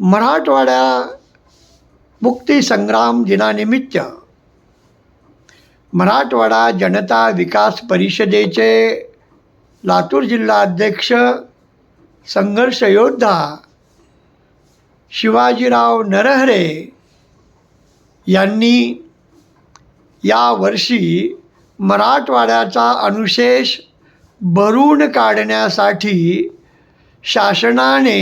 मराठवाड्या मुक्तीसंग्राम दिनानिमित्त मराठवाडा जनता विकास परिषदेचे लातूर जिल्हा अध्यक्ष संघर्ष योद्धा शिवाजीराव नरहरे यांनी यावर्षी मराठवाड्याचा अनुशेष भरून काढण्यासाठी शासनाने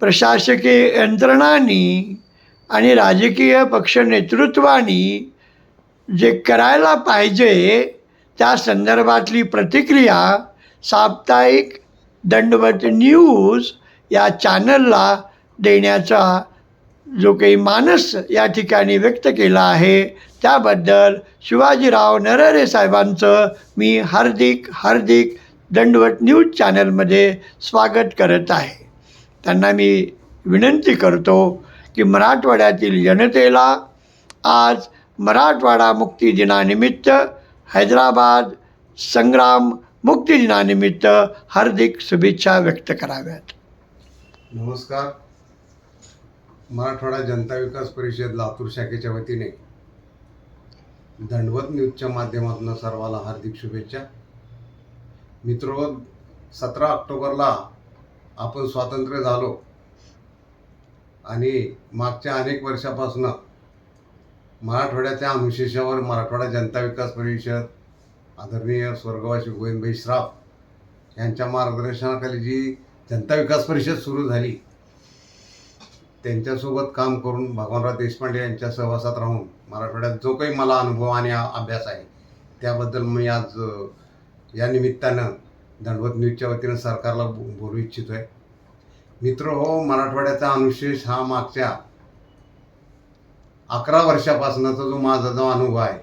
प्रशासकीय यंत्रणांनी आणि राजकीय पक्ष नेतृत्वानी जे करायला पाहिजे त्या संदर्भातली प्रतिक्रिया साप्ताहिक दंडवत न्यूज या चॅनलला देण्याचा जो काही मानस या ठिकाणी व्यक्त केला आहे त्याबद्दल शिवाजीराव नरहरे साहेबांचं मी हार्दिक हार्दिक दंडवत न्यूज चॅनलमध्ये स्वागत करत आहे. त्यांना मी विनंती करतो की मराठवाड्यातील जनतेला आज मराठवाडा मुक्तिदिनानिमित्त हैदराबाद संग्राम मुक्तिदिनानिमित्त हार्दिक शुभेच्छा व्यक्त कराव्यात. नमस्कार. मराठवाडा जनता विकास परिषद लातूर शाखेच्या वतीने दंडवत न्यूजच्या माध्यमातून सर्वाला हार्दिक शुभेच्छा. मित्र सतरा ऑक्टोबरला आपण स्वातंत्र्य झालो. आणि मागच्या अनेक वर्षापासून मराठवाड्याच्या अनुशेषावर मराठवाडा जनता विकास परिषद आदरणीय स्वर्गवासी गोविंदभाई श्राफ यांच्या मार्गदर्शनाखाली जी जनता विकास परिषद सुरू झाली त्यांच्यासोबत काम करून भगवानराव देशपांडे यांच्या सहवासात राहून मराठवाड्यात जो काही मला अनुभव आणि अभ्यास आहे त्याबद्दल मी आज या निमित्तानं दंडवत न्यूजच्या वतीनं सरकारला बोलू इच्छितो आहे मित्र हो मराठवाड्याचा अनुशेष हा मागच्या अकरा वर्षापासूनचा जो माझा जो अनुभव आहे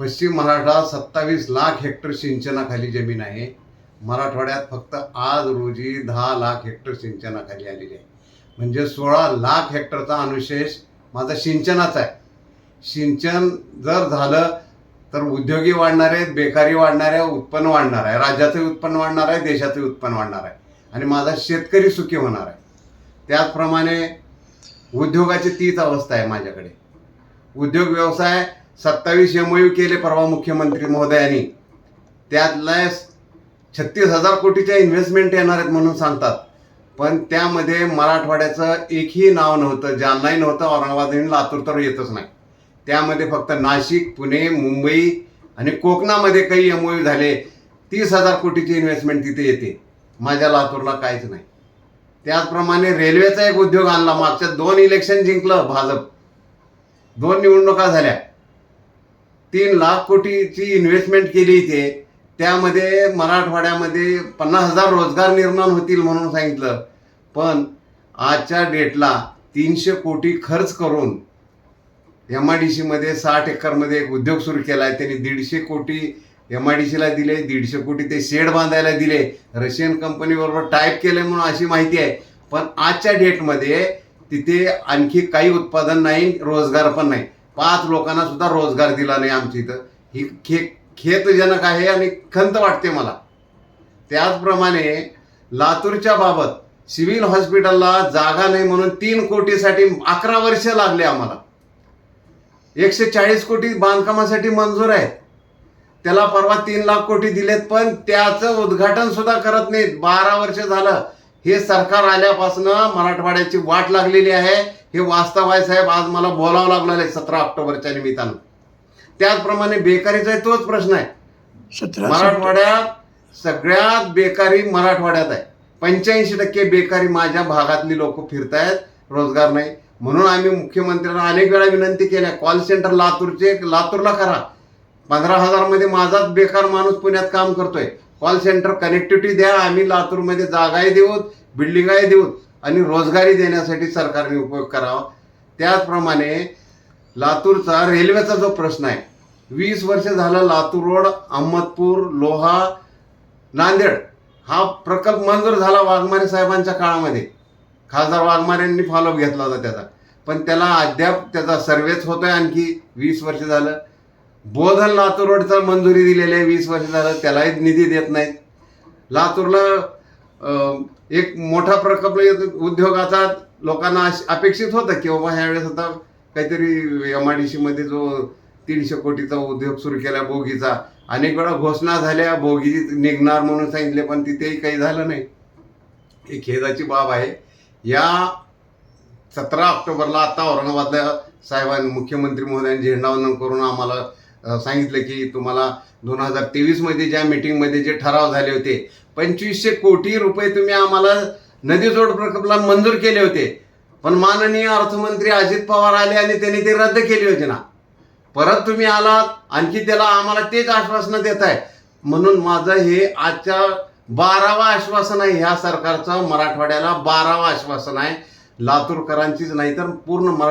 पश्चिम मराठा सत्तावीस लाख हेक्टर सिंचनाखाली जमीन आहे. मराठवाड्यात फक्त आज रोजी दहा लाख हेक्टर सिंचनाखाली आलेली आहे. म्हणजे सोळा लाख हेक्टरचा अनुशेष माझा सिंचनाचा आहे. सिंचन जर झालं तर उद्योगी वाढणार आहेत बेकारी वाढणार आहे उत्पन्न वाढणार आहे. राज्याचं उत्पन्न वाढणार आहे देशाचं उत्पन्न वाढणार आहे. आणि माझा शेतकरी सुखी होणार आहे. त्याचप्रमाणे उद्योगाची तीच अवस्था आहे माझ्याकडे. उद्योग व्यवसाय सत्तावीस एम यू केले परवा मुख्यमंत्री महोदयांनी. त्यातल्या छत्तीस हजार कोटीच्या इन्व्हेस्टमेंट येणार आहेत म्हणून सांगतात. पण त्यामध्ये मराठवाड्याचं एकही नाव नव्हतं जालनाही नव्हतं औरंगाबाद आणि लातूर तर येतच नाही. त्यामध्ये फक्त नाशिक पुणे मुंबई आणि कोकणामध्ये काही एम झाले तीस हजार कोटीची इन्व्हेस्टमेंट तिथे येते. माझ्या लातूरला काहीच नाही. त्याचप्रमाणे रेल्वेचा एक उद्योग आणला मागच्या दोन इलेक्शन जिंकलं भाजप. दोन निवडणुका झाल्या. तीन लाख कोटीची इन्व्हेस्टमेंट केली इथे. त्यामध्ये मराठवाड्यामध्ये पन्नास हजार रोजगार निर्माण होतील म्हणून सांगितलं. पण आजच्या डेटला तीनशे कोटी खर्च करून एम आय डी सीमध्ये साठ एकरमध्ये एक उद्योग सुरू केला आहे त्यांनी दीडशे कोटी एम आय डी सीला दिले दीडशे कोटी ते शेड बांधायला दिले. रशियन कंपनीबरोबर टाईप केले म्हणून अशी माहिती आहे. पण आजच्या डेटमध्ये तिथे आणखी काही उत्पादन नाही रोजगार पण नाही. पाच लोकांना सुद्धा रोजगार दिला नाही आमच्या इथं. ही खे खेतजनक आहे आणि खंत वाटते मला. त्याचप्रमाणे लातूरच्या बाबत सिव्हिल हॉस्पिटलला जागा नाही म्हणून तीन कोटीसाठी अकरा वर्ष लागले आम्हाला. एकशे चाळीस कोटी बांधकामासाठी मंजूर आहेत. त्याला परवा तीन लाख कोटी दिलेत पण त्याचं उद्घाटन सुद्धा करत नाहीत. बारा वर्ष झालं. हे सरकार आल्यापासून मराठवाड्याची वाट लागलेली आहे. हे वास्तव आहे साहेब आज मला बोलावं लागलं आहे सतरा ऑक्टोबरच्या निमित्तानं. त्याचप्रमाणे बेकारीचा तोच प्रश्न आहे. मराठवाड्यात सगळ्यात बेकारी मराठवाड्यात आहे. पंच्याऐंशी टक्के बेकारी माझ्या भागातली लोक फिरतायत. रोजगार नाही. म्हणून आम्ही मुख्यमंत्र्यांना अनेक वेळा विनंती केल्या कॉल सेंटर लातूरचे लातूरला करा. पंधरा हजारमध्ये माझाच बेकार माणूस पुण्यात काम करतोय. कॉल सेंटर कनेक्टिव्हिटी द्या आम्ही लातूरमध्ये जागाही देऊत बिल्डिंगाही देऊत आणि रोजगारी देण्यासाठी सरकारने उपयोग करावा. त्याचप्रमाणे लातूरचा रेल्वेचा जो प्रश्न आहे वीस वर्ष झालं लातूर रोड अहमदपूर लोहा नांदेड हा प्रकल्प मंजूर झाला वाघमारे साहेबांच्या काळामध्ये. खासदार वाघमारेंनी फॉलोअप घेतला होता त्याचा. पण त्याला अद्याप त्याचा सर्वेच होतोय आणखी वीस वर्ष झालं. बोधन लातूर रोडचा मंजुरी दिलेली आहे वीस वर्ष झालं त्यालाही निधी देत नाहीत. लातूरला एक मोठा प्रकल्प उद्योगाचा लोकांना अश- अपेक्षित होतं की बाबा ह्यावेळेस आता काहीतरी एम आय डी सीमध्ये जो तीनशे कोटीचा उद्योग सुरू केला बोगीचा अनेक वेळा घोषणा झाल्या बोगी निघणार म्हणून सांगितले पण तिथेही काही झालं नाही. ही खेदाची बाब आहे. या सतरा ऑक्टोबरला आता औरंगाबादला साहेबांनी मुख्यमंत्री महोदयांनी झेंडावंदन करून आम्हाला सांगितलं की तुम्हाला दोन हजार तेवीसमध्ये ज्या मीटिंगमध्ये जे ठराव झाले होते पंचवीसशे कोटी रुपये तुम्ही आम्हाला नदी जोड प्रकल्पाला मंजूर केले होते. पण माननीय अर्थमंत्री अजित पवार आले आणि त्यांनी ते रद्द केली योजना. परत तुम्ही आलात आणखी त्याला आम्हाला तेच आश्वासनं देत आहे म्हणून माझं हे आजच्या बारावा आश्वासन आहे ह्या सरकारचं मराठवाड्याला बारावा आश्वासन आहे. लातूरकरांचीच नाही तर पूर्ण मरा